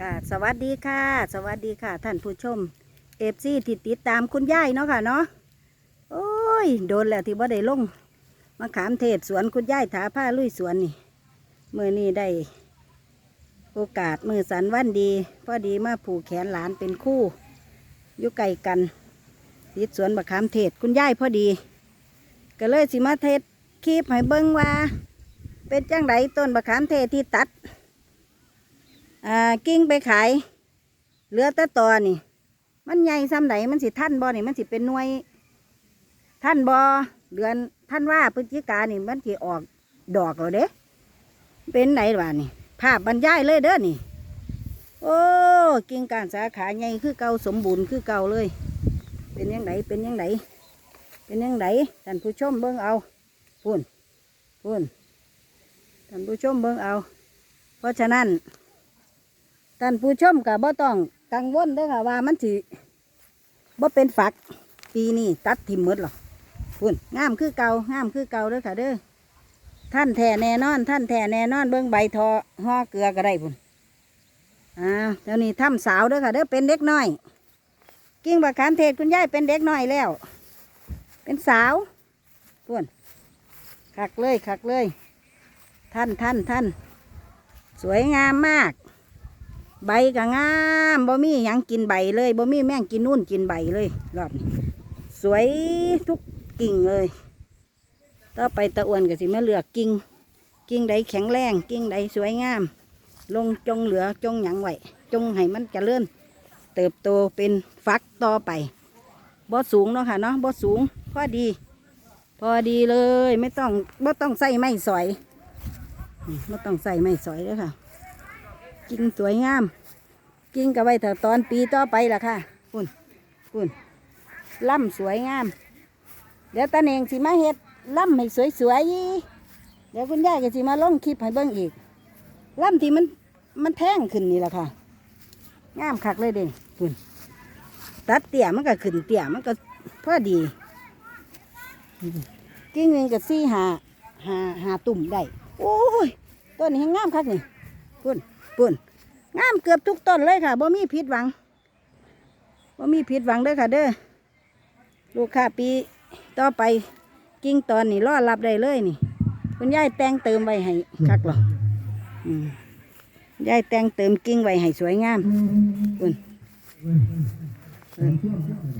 ค่ะ สวัสดีค่ะ สวัสดีค่ะ ท่านผู้ชมเอฟซีที่ติดตามคุณยายเนาะค่ะเนาะโอ้ย โดนแล้วที่บ่ได้ลงมาขามเทศสวนคุณยายถาผ้าลุยสวนนี่เมื่อนี้ได้ โอกาสมือสันวันดีพอดีมาผูกแขนหลานเป็นคู่อยู่ไกลกันติดสวนบักขามเทศคุณยายพอดี ก็เลยสิมาเทศคลิปให้เบิ้งว่า เป็นจังไดต้นบักขามเทศที่ตัด อ่ากิ้งไปขายเหลือแต่ตอนี่ มันใหญ่ซ้ำไหนมันสิท่านบ่นี่มันสิเป็นหน่วย ท่านบ่เดือนท่านว่าพฤศจิกานี่มันสิออกดอกแล้วเด้ เป็นไหนวะนี่ ภาพบรรยายเลยเด้อนี่ โอ้กิ่งการสาขาใหญ่คือเก่าสมบูรณ์คือเก่าเลย เป็นยังไงเป็นยังไงเป็นยังไงท่านผู้ชมเบิ่งเอาพูนพูนท่านผู้ชมเบิ่งเอา เพราะฉะนั้น ท่านผู้ชมกับบ่ต้องกังวลเด้อค่ะว่ามันสิบ่เป็นฝัก ปีนี้ตัดทิมหมดหรอกพุ่นงามคือเก่างามคือเก่าเด้อค่ะเด้อท่านแท่แน่นอน ท่านแท่แน่นอนเบิ้องใบทอห่อเกลือก็ได้พุ่นอ่าเดี๋ยวนี้ทำสาวเด้อค่ะเด้อเป็นเด็กน้อย กิ้งบักขามเทศคุณยายเป็นเด็กน้อยแล้ว เป็นสาวพุ่นคักเลยคักเลย ท่านท่านท่านสวยงามมาก ใบก็งามบ่มีหยังกินใบเลยบ่มีแมงกินนู่นกินใบเลยรอบนี้สวยทุกกิ่งเลยต่อไปตะอวนก็สิมาเลือกกิ่งกิ่งใดแข็งแรงกิ่งใดสวยงาม ลงจงเหลือจงหยังไว้จงให้มันเจริญเติบโตเป็นฟักต่อไปบ่สูงเนาะค่ะเนาะบ่สูงพอดี พอดีเลยไม่ต้องบ่ต้องใส่ไม้สอยอืมบ่ต้องใส่ไม้สอยเลยค่ะ กิ่งสวยงาม กิ่งก็ไว้แต่ตอนปีต่อไปล่ะค่ะคุณคุณล่ำสวยงาม เดี๋ยวตาเองสิมาเฮ็ดล่ำให้สวยๆเดี๋ยวคุณยายก็สิมาลงคลิปให้เบิ่งอีกล่ำที่มันมันแท่งขึ้นนี่แหละค่ะ งามคักเลยเด้คุณตัดเตี่ยมันก็ขึ้นเตี่ยมันก็พอดี กิ่งหนึ่งก็สี่หาหาหาตุ่มได้ โอ้ยต้นนี้งามคักนี่คุณ ปุ่นงามเกือบทุกต้นเลยค่ะบ่มีผิดหวังบ่มีผิดหวังเด้อค่ะ เด้อลูกค้าปีต่อไปกิ่งตอนนี่รอรับได้เลยนี่ คุณยายแต่งเติมไว้ให้คักหรออืมยายแต่งเติมกิ่งไว้ให้สวยงามปุ่น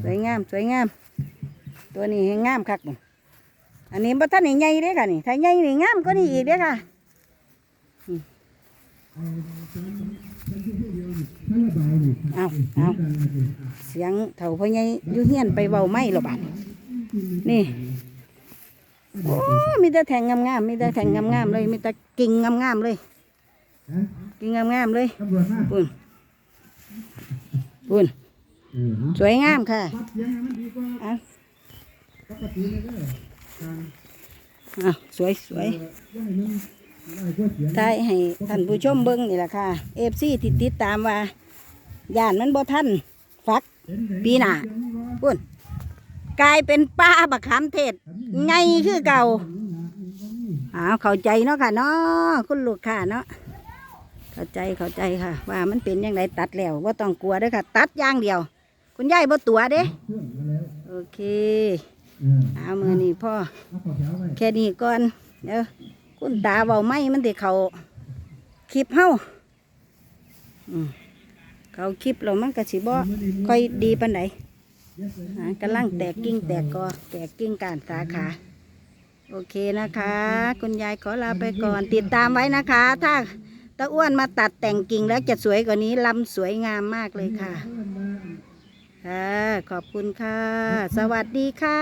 สวยงามสวยงาม ตัวนี้ให้งามคักอันนี้บ่ทันนี่ใหญ่เด้อค่ะนี่ถ้าใหญ่นี่งามก็นี่อีกเด้อค่ะ เอาเอาเสียงเถ่าพ่อใหญ่อยูเฮียนไปเบาไม่หรอบาดนี่โอ้มีแต่แทงงามๆมีแต่แทงงามๆเลยมีแต่กิ่งงามๆเลยกิ่งงามๆเลยตำรวจมาปุ่นปุ่นเออฮะสวยงามค่ะพัดเสียงให้มันดีกว่าเอาปกติเลยเด้อทางเอาสวยสวย ให้มันได้กว่าเสียงทายให้ท่านผู้ชมเบิ้งนี่แหละค่ะเอฟซีติดติดตามว่าย่านมันบ่ทันฟัก ปีหน้าเสียงว่าปุ่นกลายเป็นป้าบักขามเทศไงคือเก่าอ้าวเข้าใจเนาะค่ะเนาะคุณลูกค้าเนาะเข้าใจเข้าใจค่ะ ว่ามันเป็นยังไงตัดแล้วว่าต้องกลัวด้อค่ะ ตัดอย่างเดียว คุณยายบ่ตัวเด้อโอเคเออเอามือนี่พ่อแถวไว้แค่นี้ก่อนเดี๋ยว คุณตาเบาไม่มันติเขาคลิปเฮ้าเขาคลิปเรามันก็สิบ่ค่อยดีปานใดอ่ากำลังแตกกิ่งแตกกอแตกกิ่งการสาขา โอเคนะคะ คุณยายขอลาไปก่อน ติดตามไว้นะคะ ถ้าตาอ้วนมาตัดแต่งกิ่งแล้วจะสวยกว่านี้ลำสวยงามมากเลยค่ะค่ะขอบคุณค่ะ สวัสดีค่ะ